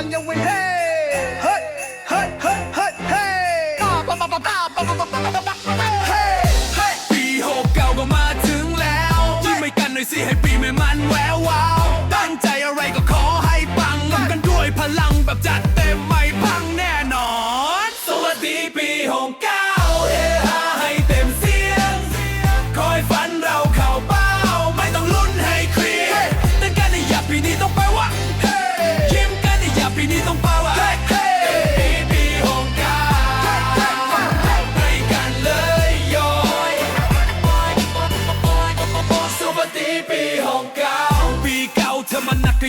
telling you it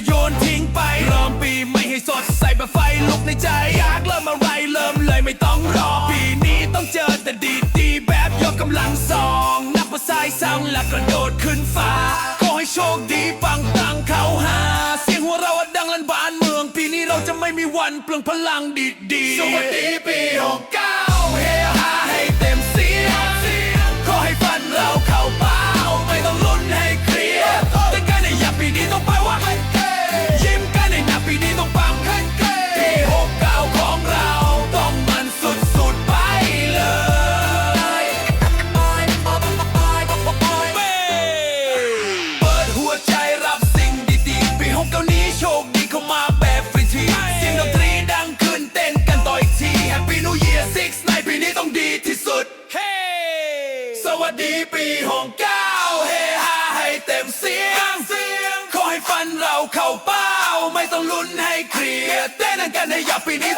โยนทิ้งไปเริ่มปีใหม่ให้สดใสแบบไฟลุกในใจ อยากเริ่มอะไรเริ่มเลยไม่ต้องรอ ปีนี้ต้องเจอแต่ดีดีแบบยกกำลังสอง นับภาษายสังและกระโดดขึ้นฟ้า ขอให้โชคดีปังตังเขาหา เสียงหัวเราะดังลันบ้านเมือง ปีนี้เราจะไม่มีวันเปลืองพลังดีๆสวัสดีปีหกเก้าเฮ วใจรับสิ่งดีๆปีหกเก้านี้โชคดีเข้ามาแบบฟรีทีเสียงดนตรีดังขึ้นเต้นกันต่ออีกที Happy New Year Six ในปีนี้ต้องดีที่สุด สวัสดีปีหกเก้าเฮฮาให้เต็มเสียงขอให้ฟันเราเข้าเป้า ไม่ต้องลุ้นให้เครียดเต้นกันให้หยับปีนี้